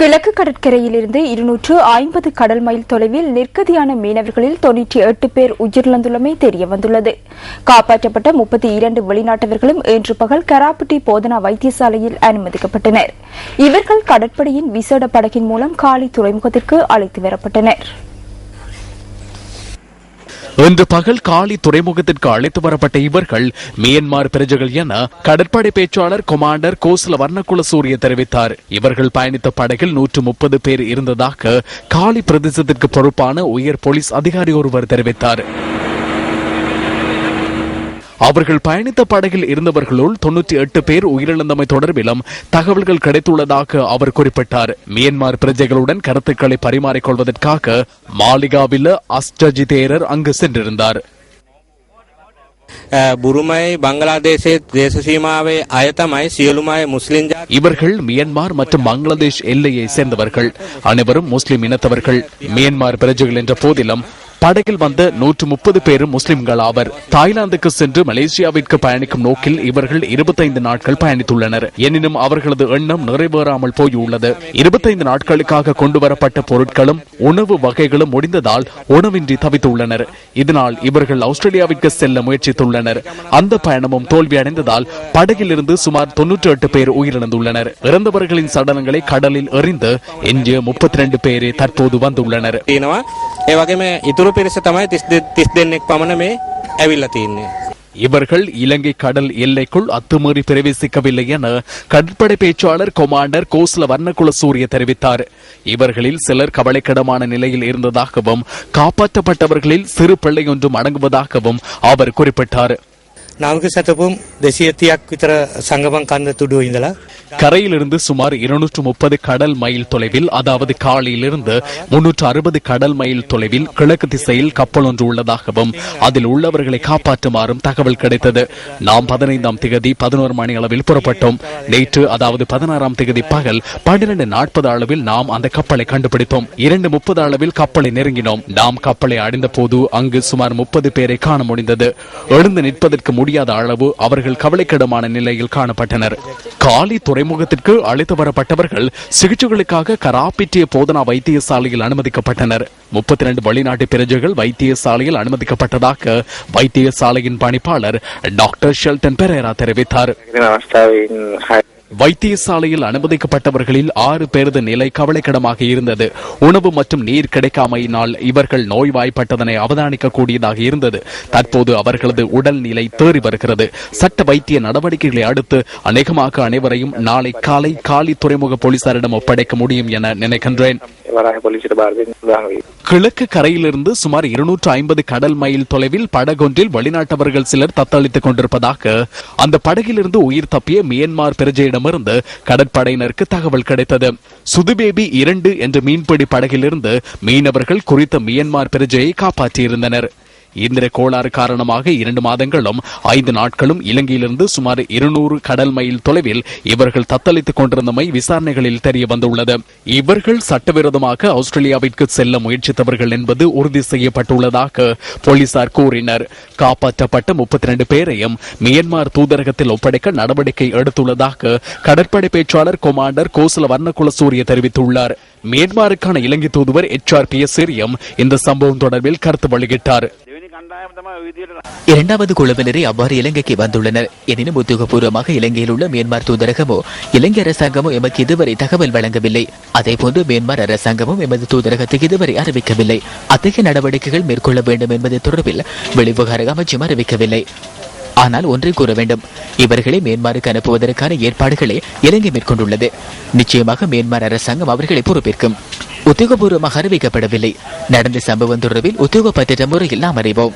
கிழக்கு கடற்கரையிலிருந்து இருநூற்று ஐம்பது கடல் மைல் தொலைவில் நிற்கதியான மீனவர்களில் தொன்னூற்றி எட்டு பேர் உயிரிழந்துள்ளமை தெரியவந்துள்ளது காப்பாற்றப்பட்ட முப்பத்தி இரண்டு வெளிநாட்டவர்களும் இன்று பகல் கராப்பட்டி போதனா வைத்தியசாலையில் அனுமதிக்கப்பட்டனர். இவர்கள் கடற்படையின் விசேட படகின் மூலம் காலி துறைமுகத்திற்கு அழைத்து வரப்பட்டனர். இன்று பகல் காலி துறைமுகத்திற்கு அழைத்து வரப்பட்ட இவர்கள் மியன்மார் பிரஜைகள் என கடற்படை பேச்சாளர் கொமாண்டர் கோசல வர்ணகுல சூரிய தெரிவித்தார். இவர்கள் பயணித்த படகில் நூற்று முப்பது பேர் இருந்ததாக காலி பிரதேசத்திற்கு பொறுப்பான உயர் போலீஸ் அதிகாரி ஒருவர் தெரிவித்தார். அவர்கள் பயணித்த படகில் இருந்தவர்களுள் தொன்னூற்றி எட்டு பேர் உயிரிழந்தமை தொடர்பிலும் தகவல்கள் கிடைத்துள்ளதாக அவர் குறிப்பிட்டார். மியன்மார் பிரஜைகளுடன் கருத்துக்களை பரிமாறிக்கொள்வதற்காக மாளிகாவில் அஸ்டஜி தேரர் அங்கு சென்றிருந்தார். புருமை பங்களாதேஷே தேச சீமாவை அயத்தமாய் சியலுமாய் இவர்கள் மியன்மார் மற்றும் பங்களாதேஷ் எல்லையை சேர்ந்தவர்கள். அனைவரும் முஸ்லிம் இனத்தவர்கள். மியான்மர் பிரஜைகள் என்ற போதிலும் படகில் வந்த நூற்று முப்பது பேரும் முஸ்லிம்கள் ஆவர். தாய்லாந்துக்கு சென்று மலேசியாவிற்கு பயணிக்கும் நோக்கில் இவர்கள் இருபத்தைந்து நாட்கள் பயணித்துள்ளனர். எனினும் அவர்களது எண்ணம் நிறைவேறாமல் போயுள்ளது. இருபத்தைந்து நாட்களுக்காக கொண்டு வரப்பட்ட பொருட்களும் உணவு வகைகளும் முடிந்ததால் உணவின்றி தவித்துள்ளனர். இதனால் இவர்கள் ஆஸ்திரேலியாவிற்கு செல்ல முயற்சித்துள்ளனர். அந்த பயணமும் தோல்வியடைந்ததால் படகில் இருந்து சுமார் தொன்னூற்றி எட்டு பேர் உயிரிழந்துள்ளனர். இறந்தவர்களின் சடலங்களை கடலில் எறிந்து எஞ்சிய முப்பத்தி ரெண்டு பேரே தற்போது வந்துள்ளனர். ඒ වගේම ඉතුරු පිරිස තමයි 32 දෙන්නෙක් පමණ මේ ඇවිල්ලා තියෙන්නේ இவர்கள் இலங்கை கடல் எல்லைக்குள் அத்துமீறி பிரவேசிக்கவில்லை என கடற்படை பேச்சாளர் கொமாண்டர் கோஸ்ல வர்ணகுல சூரிய தெரிவித்தார் இவர்களில் சிலர் கவலைக்கிடமான நிலையில் இருந்ததாகவும் காப்பாற்றப்பட்டவர்களில் சிறு பிள்ளை ஒன்றும் அடங்குவதாகவும் அவர் குறிப்பிட்டார் නාවික සැතපුම් දෙසිය තියක් විතර සංගමන් කන්ද තුඩුව ඉඳලා கரையிலிருந்து சுமார் இருநூற்று முப்பது கடல் மைல் தொலைவில் அதாவது காலையிலிருந்து முன்னூற்று அறுபது கடல் மைல் தொலைவில் கிழக்கு திசையில் கப்பல் ஒன்று உள்ளதாகவும் அதில் உள்ளவர்களை காப்பாற்றுமாறும் தகவல் கிடைத்தது. நாம் பதினைந்தாம் திகதி பதினோரு மணி அளவில் புறப்பட்டோம். நேற்று அதாவது பதினாறாம் திகதி பகல் பன்னிரண்டு நாற்பது அளவில் நாம் அந்த கப்பலை கண்டுபிடித்தோம். இரண்டு முப்பது அளவில் கப்பலை நெருங்கினோம். நாம் கப்பலை அடைந்த போது அங்கு சுமார் முப்பது பேரை காண முடிந்தது. எழுந்து நிற்பதற்கு முடியாத அளவு அவர்கள் கவலைக்கிடமான நிலையில் காணப்பட்டனர். காலி துறைமுகத்திற்கு அழைத்து வரப்பட்டவர்கள் சிகிச்சைகளுக்காக கராப்பிட்டிய போதனா வைத்தியசாலையில் அனுமதிக்கப்பட்டனர். முப்பத்தி இரண்டு வெளிநாட்டு பிரஜைகள் வைத்தியசாலையில் அனுமதிக்கப்பட்டதாக வைத்தியசாலையின் பணிப்பாளர் டாக்டர் ஷெல்டன் பெரேரா தெரிவித்தார். வைத்தியசாலையில் அனுமதிக்கப்பட்டவர்களில் ஆறு பேரது நிலை கவலைக்கிடமாக இருந்தது. உணவு மற்றும் நீர் கிடைக்காமையினால் இவர்கள் நோய்வாய்ப்பட்டதனை அவதானிக்கக்கூடியதாக இருந்தது. தற்போது அவர்களது உடல்நிலை தேறி வருகிறது. சட்ட வைத்திய நடவடிக்கைகளை அடுத்து அநேகமாக அனைவரையும் நாளை காலை காலி துறைமுக போலீசாரிடம் ஒப்படைக்க முடியும் என நினைக்கின்றேன். கிழக்கு கரையிலிருந்து சுமார் இருநூற்று ஐம்பது கடல் மைல் தொலைவில் படகொன்றில் வெளிநாட்டவர்கள் சிலர் தத்தளித்துக் கொண்டிருப்பதாக அந்த படகிலிருந்து உயிர் தப்பிய மியன்மார் பிரஜையிடம் பிரஜையிடமிருந்து கடற்படையினருக்கு தகவல் கிடைத்தது. சுதுபேபி இரண்டு என்ற மீன்பிடி படகிலிருந்து மீனவர்கள் குறித்த மியன்மார் பிரஜையை காப்பாற்றியிருந்தனர். இந்திர கோளாறு காரணமாக இரண்டு மாதங்களும் ஐந்து நாட்களும் இலங்கையிலிருந்து சுமார் இருநூறு கடல் மைல் தொலைவில் இவர்கள் தத்தளித்துக் கொண்டிருந்தமை விசாரணைகளில் தெரிய வந்துள்ளது. இவர்கள் சட்டவிரோதமாக ஆஸ்திரேலியாவிற்கு செல்ல முயற்சித்தவர்கள் என்பது உறுதி செய்யப்பட்டுள்ளதாக போலீசார் கூறினர். காப்பாற்றப்பட்ட முப்பத்தி ரெண்டு பேரையும் மியன்மார் தூதரகத்தில் ஒப்படைக்க நடவடிக்கை எடுத்துள்ளதாக கடற்படை பேச்சாளர் கொமாண்டர் கோசல வர்ணகுல சூரிய தெரிவித்துள்ளார். மியன்மாருக்கான இலங்கை தூதுவர் எச் ஆர் பி எஸ் இந்த சம்பவம் தொடர்பில் கருத்து வெளியிட்டார். இரண்டாவது குழுவினரை அவ்வாறு இலங்கைக்கு வந்துள்ளனர். எனினும் உத்தியோகபூர்வமாக இலங்கையில் உள்ள மியான்மர் தூதரகமோ இலங்கை அரசாங்கமோ எமக்கு இதுவரை தகவல் வழங்கவில்லை. அதேபோன்று மியான்மர் அரசாங்கமும் எமது தூதரகத்துக்கு இதுவரை அறிவிக்கவில்லை. அத்தகைய நடவடிக்கைகள் மேற்கொள்ள வேண்டும் என்பது தொடர்பில் வெளிவிவகார அமைச்சும் அறிவிக்கவில்லை. ஆனால் ஒன்றை கூற வேண்டும். இவர்களை மியான்மருக்கு அனுப்புவதற்கான ஏற்பாடுகளை இலங்கை மேற்கொண்டுள்ளது. நிச்சயமாக மியான்மர் அரசாங்கம் அவர்களை பொறுப்பேற்கும். உத்தியோகபூர்வமாக அறிவிக்கப்படவில்லை. நடந்த சம்பவம் தொடர்பில் உத்தியோகப்பற்ற முறையில் நாம் அறிவோம்.